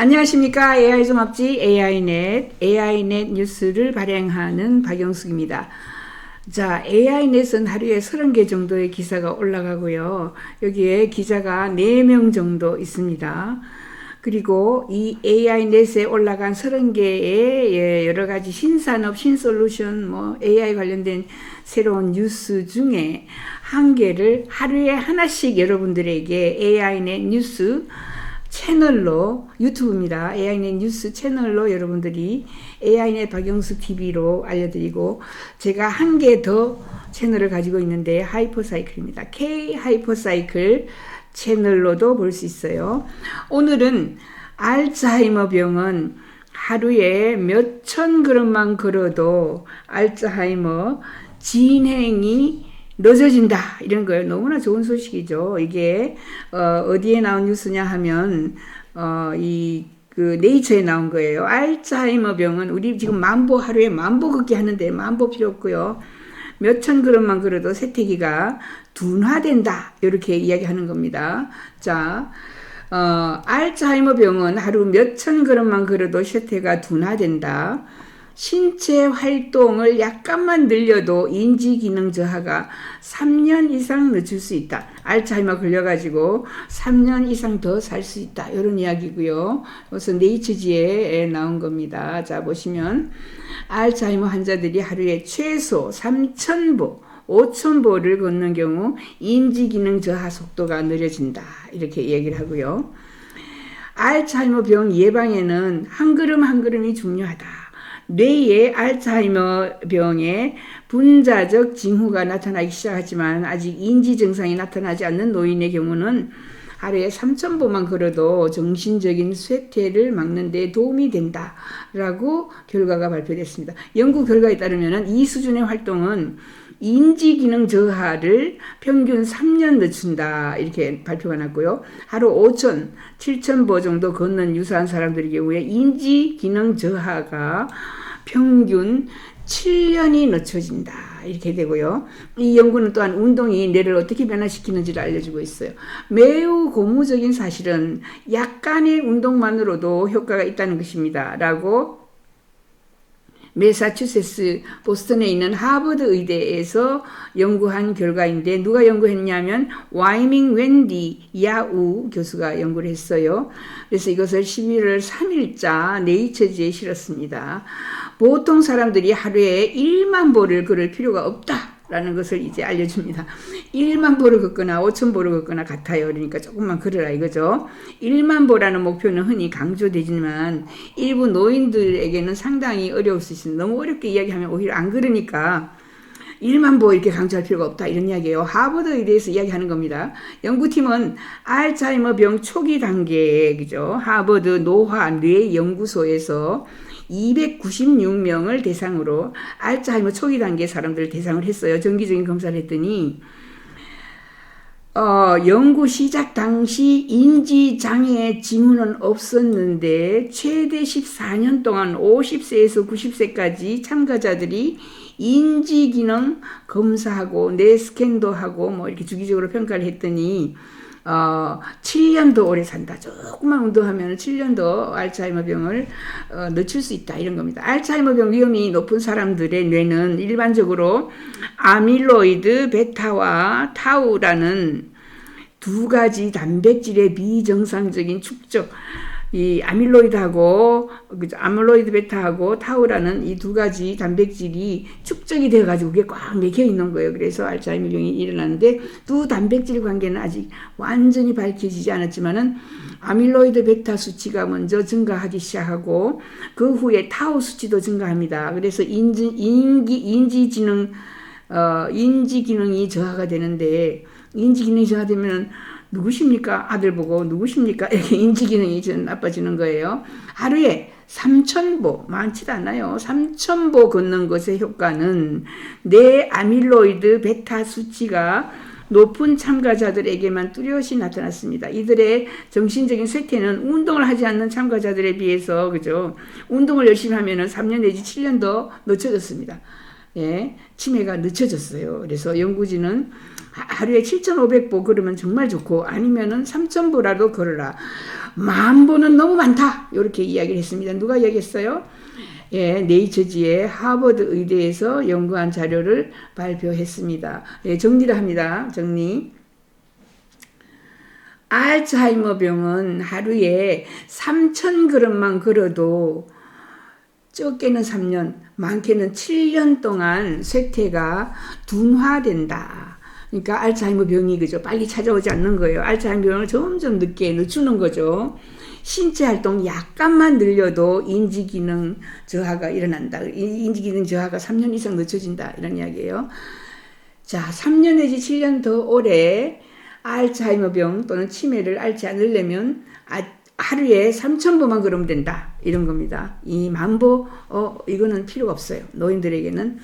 안녕하십니까. AI 종합지 AI넷, AI넷 뉴스를 발행하는 박영숙입니다. 자, AI넷은 하루에 30개 정도의 기사가 올라가고요. 여기에 기자가 4명 정도 있습니다. 그리고 이 AI넷에 올라간 30개의 여러 가지 신산업, 신솔루션, 뭐 AI 관련된 새로운 뉴스 중에 한 개를 하루에 하나씩 여러분들에게 AI넷 뉴스 채널로 유튜브입니다. AI넷 뉴스 채널로 여러분들이 AI넷 박영수 TV로 알려드리고 제가 한 개 더 채널을 가지고 있는데 하이퍼사이클입니다. K 하이퍼사이클 채널로도 볼 수 있어요. 오늘은 알츠하이머 병은 하루에 몇천 그릇만 걸어도 알츠하이머 진행이 늦어진다 이런 거예요. 너무나 좋은 소식이죠. 이게 어, 어디에 나온 뉴스냐 하면 어, 이그 네이처에 나온 거예요. 알츠하이머 병은 우리 지금 만보 하루에 만보 걷기 하는데 만보 필요 없고요. 몇천 그릇만 걸어도 세태기가 둔화된다 이렇게 이야기하는 겁니다. 자. 어, 알츠하이머 병은 하루 몇천 그릇만 걸어도 쇠퇴가 둔화된다. 신체 활동을 약간만 늘려도 인지 기능 저하가 3년 이상 늦출 수 있다. 알츠하이머 걸려가지고 3년 이상 더 살 수 있다. 이런 이야기고요. 그래서 네이처지에 나온 겁니다. 자 보시면 알츠하이머 환자들이 하루에 최소 3,000보 5,000보를 걷는 경우 인지 기능 저하 속도가 느려진다. 이렇게 얘기를 하고요. 알츠하이머 병 예방에는 한 걸음 한 걸음이 중요하다. 뇌의 알츠하이머 병의 분자적 징후가 나타나기 시작하지만 아직 인지 증상이 나타나지 않는 노인의 경우는 하루에 3,000보만 걸어도 정신적인 쇠퇴를 막는 데 도움이 된다라고 결과가 발표됐습니다. 연구 결과에 따르면 이 수준의 활동은 인지 기능 저하를 평균 3년 늦춘다 이렇게 발표가 났고요. 하루 5천, 7천 보 정도 걷는 유사한 사람들의 경우에 인지 기능 저하가 평균 7년이 늦춰진다. 이렇게 되고요. 이 연구는 또한 운동이 뇌를 어떻게 변화시키는지를 알려주고 있어요. 매우 고무적인 사실은 약간의 운동만으로도 효과가 있다는 것입니다. 라고 메사추세츠 보스턴에 있는 하버드 의대에서 연구한 결과인데 누가 연구했냐면 와이밍 웬디 야우 교수가 연구를 했어요. 그래서 이것을 11월 3일자 네이처지에 실었습니다. 보통 사람들이 하루에 1만 보를 걸을 필요가 없다. 라는 것을 이제 알려줍니다. 1만 보를 걷거나 5천 보를 걷거나 같아요. 그러니까 조금만 걸어라 이거죠. 1만 보라는 목표는 흔히 강조되지만 일부 노인들에게는 상당히 어려울 수 있습니다. 너무 어렵게 이야기하면 오히려 안 그러니까 1만 보 이렇게 강조할 필요가 없다 이런 이야기예요. 하버드에 대해서 이야기하는 겁니다. 연구팀은 알츠하이머 병 초기 단계에 그죠? 하버드 노화 뇌 연구소에서 296명을 대상으로 알츠하이머 초기 단계 사람들을 대상을 했어요. 정기적인 검사를 했더니 어, 연구 시작 당시 인지 장애 징후는 없었는데 최대 14년 동안 50세에서 90세까지 참가자들이 인지 기능 검사하고 뇌 스캔도 하고 뭐 이렇게 주기적으로 평가를 했더니 어, 7년 더 오래 산다. 조금만 운동하면 7년 더 알츠하이머 병을 어, 늦출 수 있다. 이런 겁니다. 알츠하이머 병 위험이 높은 사람들의 뇌는 일반적으로 아밀로이드 베타와 타우라는 두 가지 단백질의 비정상적인 축적, 이 아밀로이드하고 그죠 아밀로이드 베타하고 타우라는 이 두 가지 단백질이 축적이 되어 가지고 그게 꽉 맥혀 있는 거예요. 그래서 알츠하이머 병이 일어나는데 두 단백질 관계는 아직 완전히 밝혀지지 않았지만은 아밀로이드 베타 수치가 먼저 증가하기 시작하고 그 후에 타우 수치도 증가합니다. 그래서 인지 인기 인지 지능 어 인지 기능이 저하가 되는데 인지 기능이 저하되면 누구십니까? 아들 보고 누구십니까? 이렇게 인지 기능이 좀 나빠지는 거예요. 하루에 3,000보, 많지도 않아요. 3,000보 걷는 것의 효과는 내 아밀로이드 베타 수치가 높은 참가자들에게만 뚜렷이 나타났습니다. 이들의 정신적인 쇠퇴는 운동을 하지 않는 참가자들에 비해서, 그죠? 운동을 열심히 하면은 3년 내지 7년 더 늦춰졌습니다. 예, 치매가 늦춰졌어요. 그래서 연구진은 하- 하루에 7,500보 걸으면 정말 좋고 아니면은 3,000보라도 걸어라. 만 보는 너무 많다. 이렇게 이야기를 했습니다. 누가 얘기했어요? 예, 네이처지의 하버드 의대에서 연구한 자료를 발표했습니다. 예, 정리를 합니다. 정리. 알츠하이머 병은 하루에 3,000 걸음만 걸어도 적게는 3년, 많게는 7년 동안 쇠퇴가 둔화된다. 그러니까 알츠하이머 병이 그죠. 빨리 찾아오지 않는 거예요. 알츠하이머 병을 점점 늦게 늦추는 거죠. 신체 활동 약간만 늘려도 인지 기능 저하가 일어난다. 이- 인지 기능 저하가 3년 이상 늦춰진다. 이런 이야기예요. 자, 3년 내지 7년 더 오래 알츠하이머 병 또는 치매를 앓지 않으려면 아, 하루에 3,000보만 걸으면 된다. 이런 겁니다. 이 만보, 어, 이거는 필요가 없어요. 노인들에게는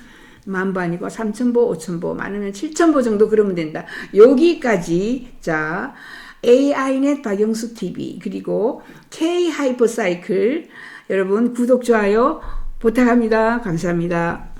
만보 아니고 3,000보, 5,000보, 많으면 7,000보 정도 걸으면 된다. 여기까지, 자, AI넷 박영수 TV, 그리고 K 하이퍼사이클, 여러분 구독, 좋아요 부탁합니다. 감사합니다.